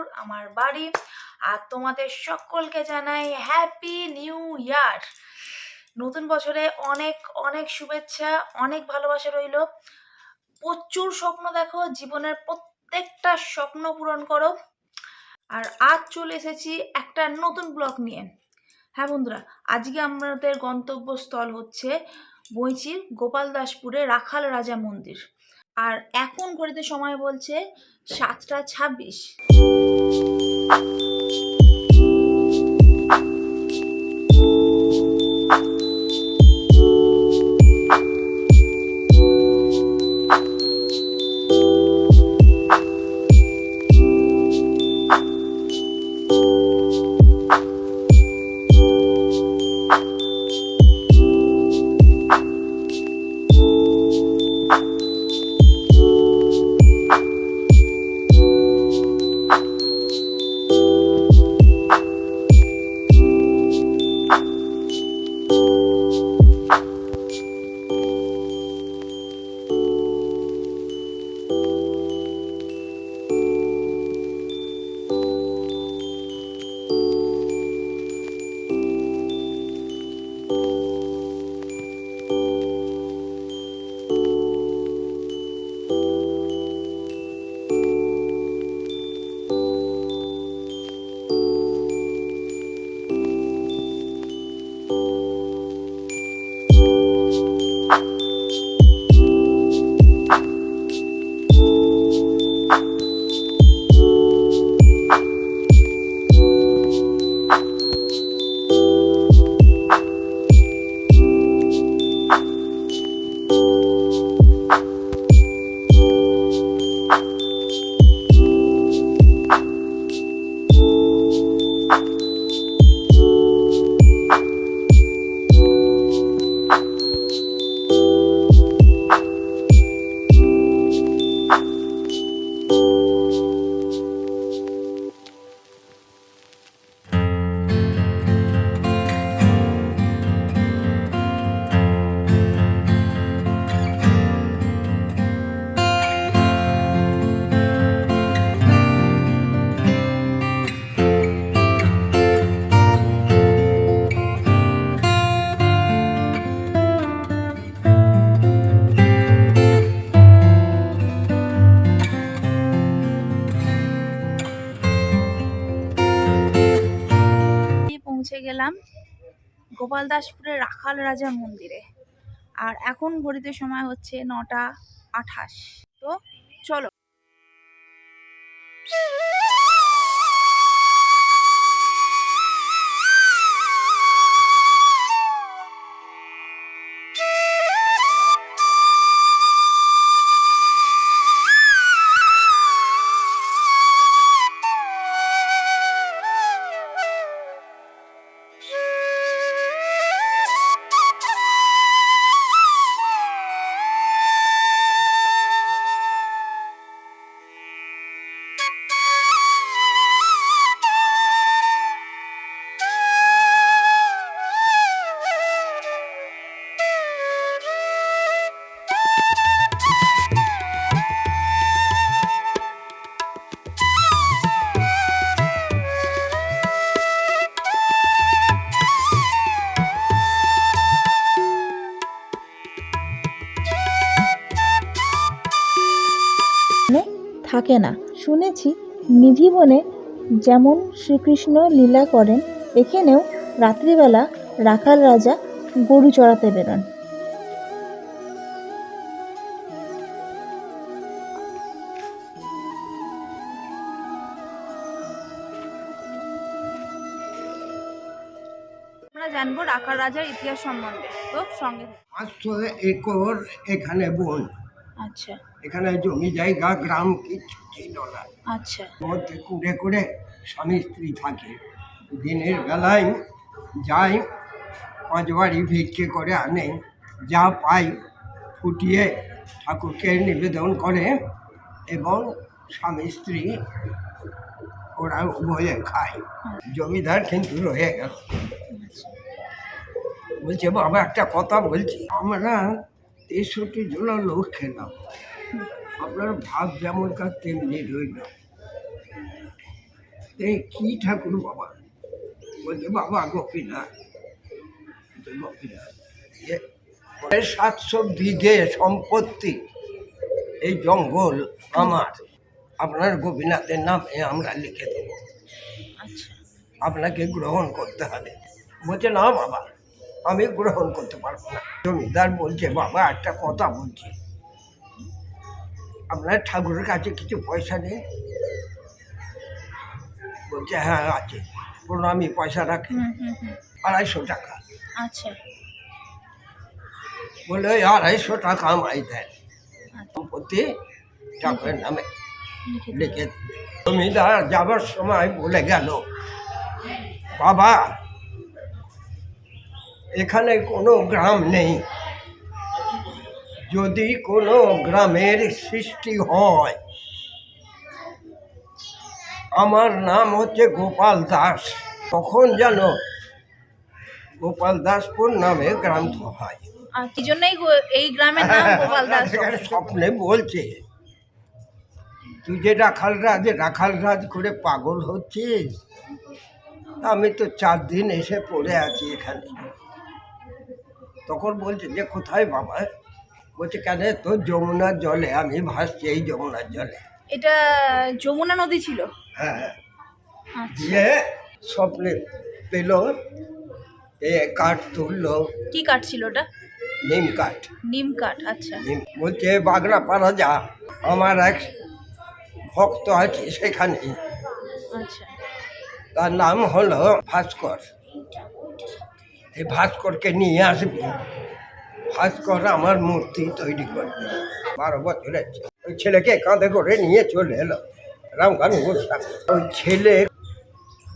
Morning আমার বাড়ি। আর তোমাদের সকলকে জানাই হ্যাপি নিউ ইয়ার নতুন বছরে অনেক অনেক শুভেচ্ছা, অনেক ভালোবাসা রইল। প্রচুর স্বপ্ন দেখো, জীবনের প্রত্যেকটা স্বপ্ন পূরণ করো। আর আজ চলে এসেছি একটা নতুন ব্লগ নিয়ে। হ্যাঁ বন্ধুরা, আজকে আমাদের গন্তব্যস্থল হচ্ছে বইচির গোপালদাসপুরে রাখাল রাজা মন্দির। আর এখন ঘড়িতে সময় বলছে সাতটা ছাব্বিশ। গোপালদাসপুরের রাখাল রাজা মন্দিরে। আর এখন ঘড়িতে সময় হচ্ছে নটা আঠাশ। তো চলো। থাকে না। শুনেছি নিধি বনে যেমন শ্রীকৃষ্ণ লীলা করেন এখানেও রাত্রিবেলা রাখাল রাজা গরু চড়াতে বেরোন। আমরা জানব রাখাল রাজার ইতিহাস সম্বন্ধে। তো সঙ্গে পাঁচশো একর এখানে বন। আচ্ছা। এখানে জমি জায়গা গ্রাম কিছু ছিল না। আচ্ছা। মধ্যে কুড়ে কুড়ে স্বামী স্ত্রী থাকে। দিনের বেলায় যাই পাঁচ বাড়ি ভিক্ষে করে আনে। যা পাই ফুটিয়ে ঠাকুরকে নিবেদন করে এবং স্বামী স্ত্রী ওরা উভয়ে খায়। জমিদার কিন্তু রয়ে গেল। বলছে বাবা একটা কথা বলছি। আমরা তেষট্টি জন লোক খেলাম। আপনার ভাব যেমন কাজ তেমনি রইল। এই কি ঠাকুর বাবা? বলছে বাবা গোপীনাথ গোপীনাথ সাতশো বিঘে সম্পত্তি এই জঙ্গল আমার। আপনার গোপীনাথের নামে আমরা লিখে দেবো। আচ্ছা। আপনাকে গ্রহণ করতে হবে। বলছে না বাবা আমি গ্রহণ করতে পারব না। জমিদার বলছে বাবা একটা কথা বলছি। আপনার ঠাকুরের কাছে কিছু পয়সা নেই। বলছে হ্যাঁ আছে। প্রণামী পয়সা রাখি। আড়াইশো টাকা। আচ্ছা। বলে ওই আড়াইশো টাকা আমায় দেন। সম্পত্তি ঠাকুরের নামে। লিখে জমিদার যাবার সময় বলে গেল বাবা এখানে কোনো গ্রাম নেই। যদি কোনো গ্রামের সৃষ্টি হয় আমার নাম হচ্ছে গোপাল দাস। তখন যেন গোপাল দাসপুর নামে গ্রান্ত হয়। কি জন্যই এই গ্রামের নাম গোপাল দাস? স্বপ্নে বলছে তুই যে রাখাল রাজ রাখাল রাজ করে পাগল হচ্ছিস? আমি তো চার দিন এসে পড়ে আছি এখানে। তখন বলছে যে কোথায় বাবা বলছে কেন তো যমুনার জলে আমি ভাসছি এই যমুনার জলে। এটা যমুনা নদী ছিল? হ্যাঁ আচ্ছা। দিয়ে স্বপ্নে পেল এ কাঠ তুললো। কি কাঠ ছিল ওটা? নিম কাঠ। নিম কাঠ আচ্ছা। বলছে বাগড়া পাড়া যা আমার এক ভক্ত আছে সেখানে আচ্ছা। তার নাম হলো ভাস্কর। এই ভাস্করকে নিয়ে আসবি। ভাস্কর আমার মূর্তি তৈরি করবে। বারো বছরের। ওই ছেলেকে কাঁধে করে নিয়ে চলে এলো। রামকান গোস্বামী ওই ছেলে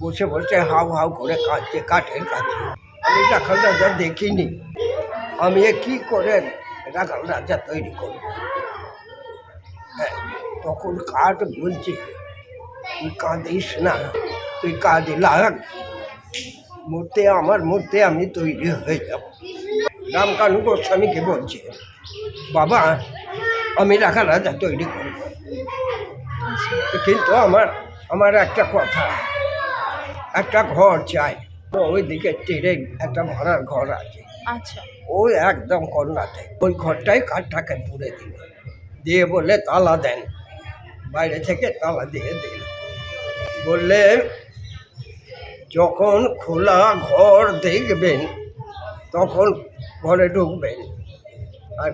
বসে বসে হাউ হাউ করে কাঁদছে, কাঠের কাছে। আমি রাখাল রাজা দেখিনি। আমি কি করে রাখাল রাজা তৈরি করব? হ্যাঁ তখন কাঠ বলছে, তুই কাঁদিস না, তুই কাঁদে লাগ মূর্তি, আমার মূর্তি আমি তৈরি হয়ে যাব। রামকানু গোস্বামীকে বলছে বাবা আমি রাখা রাজা তৈরি করব। কিন্তু আমার আমার একটা কথা একটা ঘর চাই। ওইদিকে তীরে একটা ভাড়ার ঘর আছে। আচ্ছা। ওই একদম কর্নাতে ওই ঘরটাই কাঠটাকে পুড়ে দিল। দিয়ে বলে তালা দেন। বাইরে থেকে তালা দিয়ে দিল। বললে যখন খোলা ঘর দেখবেন তখন ঘরে ঢুকবেন আর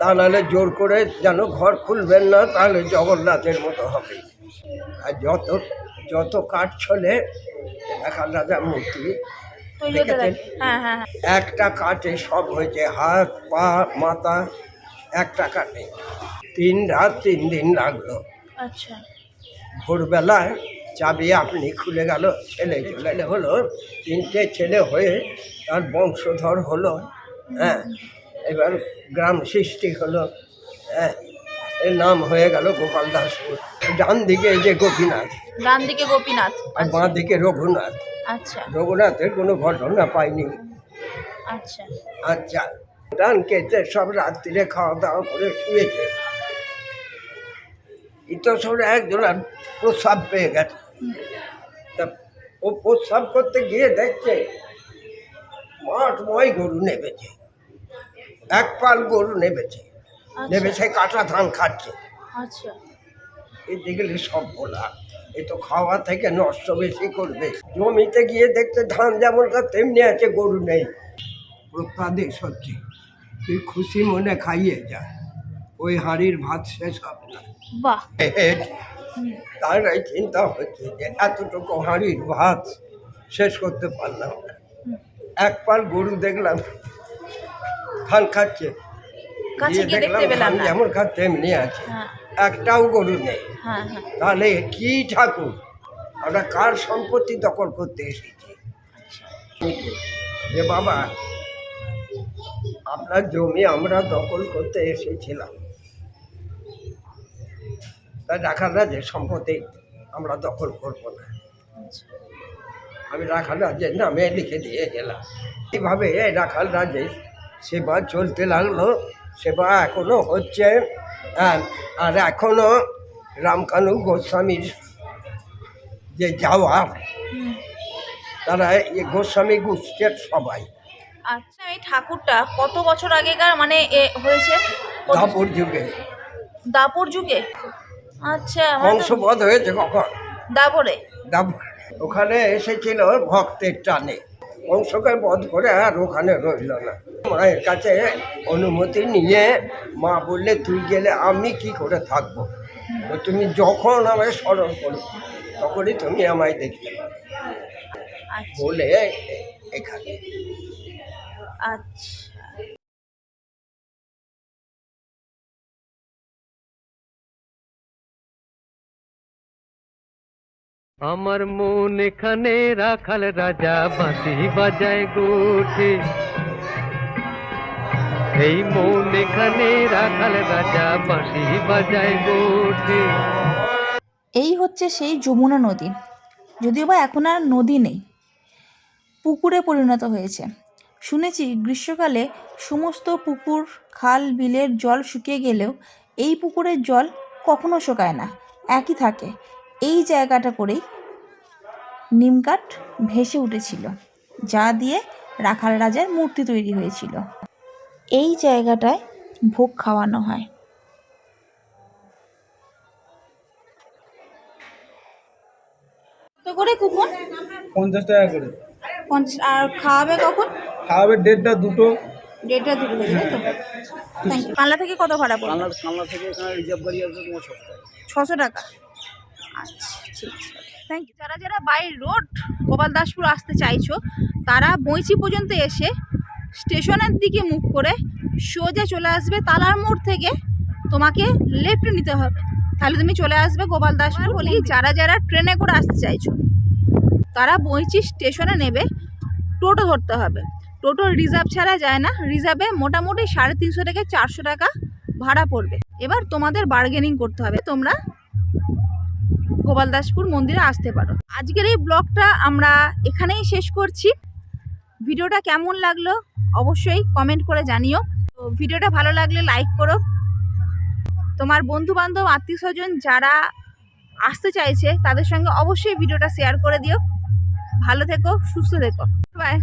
তা নাহলে জোর করে যেন ঘর খুলবেন না তাহলে জগন্নাথের মতো হবে। আর যত যত কাঠ ছলে রাখাল রাজার মূর্তি হ্যাঁ হ্যাঁ হ্যাঁ। একটা কাঠে সব হয়েছে হাত পা মাথা একটা কাঠে। তিন রাত তিন দিন লাগল। আচ্ছা। ভোরবেলায় চাবি আপনি খুলে গেল ছেলে চলে হলো তিনটে ছেলে হয়ে তার বংশধর হলো। হ্যাঁ এবার গ্রাম সৃষ্টি হলো হ্যাঁ এর নাম হয়ে গেল গোপাল দাসপুর ডান দিকে এই যে গোপীনাথ ডান দিকে গোপীনাথ আর বাঁ দিকে রঘুনাথ। আচ্ছা। রঘুনাথের কোনো ঘটনা পাইনি। আচ্ছা। আচ্ছা ডান কেটে সব রাত্রিরে খাওয়া দাওয়া করে শুয়েছে। ইতসরে একজন আর প্রস্রাব পেয়ে গেছে। তা ও প্রস্রাব করতে গিয়ে দেখছে মাঠময় গরু নেবেছে এক পাল গরু নেবেছে নেবেছে কাঁটা ধান খাচ্ছে। আচ্ছা। এই দেখলে সব বলা। এ তো খাওয়া থেকে নষ্ট বেশি করবে। জমিতে গিয়ে দেখতে ধান যেমন তেমনি আছে গরু নেই। প্রত্যাদেশ হচ্ছে তুই খুশি মনে খাইয়ে যা। ওই হাঁড়ির ভাত শেষ হবে না। তার এই চিন্তা হচ্ছে যে এতটুকু হাঁড়ির ভাত শেষ করতে পারলাম না। এক পাল গরু দেখলাম ধান খাচ্ছে। কাছে গিয়ে গিয়ে দেখতে পেলাম না যেমন খার তেমনি আছে। হ্যাঁ। একটাও গরু নেই। হ্যাঁ হ্যাঁ। তাহলে কি ঠাকুর? আমরা কার সম্পত্তি দখল করতে এসেছি? আচ্ছা। যে বাবা আপনার জমি আমরা দখল করতে এসেছিলাম। তা রাখাল রাজের সম্পত্তি আমরা দখল করব না। আচ্ছা। আমি রাখাল রাজের নামে লিখে দিয়ে গেলাম। এইভাবে এই রাখাল রাজের সেবা চলতে লাগল সেবা এখনও হচ্ছে। আর এখনও রামকানু গোস্বামীর যে যাওয়ার তারা এই গোস্বামী গোষ্ঠীর সবাই। আচ্ছা এই ঠাকুরটা কত বছর আগেকার মানে হয়েছে? দাপর যুগে। দাপর যুগে? আচ্ছা মানে হয়েছে কখন? দাপরে। দাপর। ওখানে এসেছিল ভক্তের টানে। কংসকে বধ করে আর ওখানে রইল না। মায়ের কাছে অনুমতি নিয়ে মা বললে তুই গেলে আমি কি করে থাকব? তুমি যখন আমায় স্মরণ করো তখনই তুমি আমায় দেখতে পাবে আচ্ছা। বলে এখানে। আচ্ছা। আমার মন এখানে রাখাল রাজা, বাঁশি বাজায় গোঠে। এই মন এখানে রাখাল রাজা, বাঁশি বাজায় গোঠে। এই হচ্ছে সেই যমুনা নদী। যদিও বা এখন আর নদী নেই, পুকুরে পরিণত হয়েছে। শুনেছি গ্রীষ্মকালে সমস্ত পুকুর, খাল, বিলের জল শুকিয়ে গেলেও এই পুকুরের জল কখনো শুকায় না। একই থাকে। এই জায়গাটা করেই নিমকাঠ ভেসে উঠেছিল যা দিয়ে রাখাল রাজার মূর্তি তৈরি হয়েছিল। এই জায়গাটায় ভোগ খাওয়ানো হয়। তো করে কুপন? পঞ্চাশ টাকা করে। আর খাওয়াবে কখন? খাওয়াবে দেড়টা দুটো। ডেটটা দুটো তো? কানলা থেকে কত ভাড়া পড়বে? কানলা থেকে এখানে রিজার্ভ গাড়ি আসবে তোমার ছশো টাকা। ছশো টাকা। আচ্ছা ঠিক আছে। থ্যাংক ইউ যারা যারা বাই রোড গোপালদাসপুর আসতে চাইছো তারা বইচি পর্যন্ত এসে স্টেশনের দিকে মুখ করে সোজা চলে আসবে তালার মোড় থেকে। তোমাকে লেফট নিতে হবে। তাহলে তুমি চলে আসবে গোপালদাসপুর বলি যারা যারা ট্রেনে করে আসতে চাইছো তারা বইচি স্টেশনে নেবে। টোটো ধরতে হবে। টোটো রিজার্ভ ছাড়া যায় না। রিজার্ভে মোটামুটি সাড়ে তিনশো থেকে চারশো টাকা ভাড়া পড়বে। এবার তোমাদের বার্গেনিং করতে হবে। তোমরা গোপালদাসপুর মন্দিরে আসতে পারো। আজকের এই ব্লগটা আমরা এখানেই শেষ করছি। ভিডিওটা কেমন লাগল অবশ্যই কমেন্ট করে জানিও। তো ভিডিওটা ভালো লাগলে লাইক করো। তোমার বন্ধু বান্ধব আত্মীয় স্বজন যারা আসতে চাইছে, তাদের সঙ্গে অবশ্যই ভিডিওটা শেয়ার করে দিও। ভালো থেকো, সুস্থ থেকো। বাই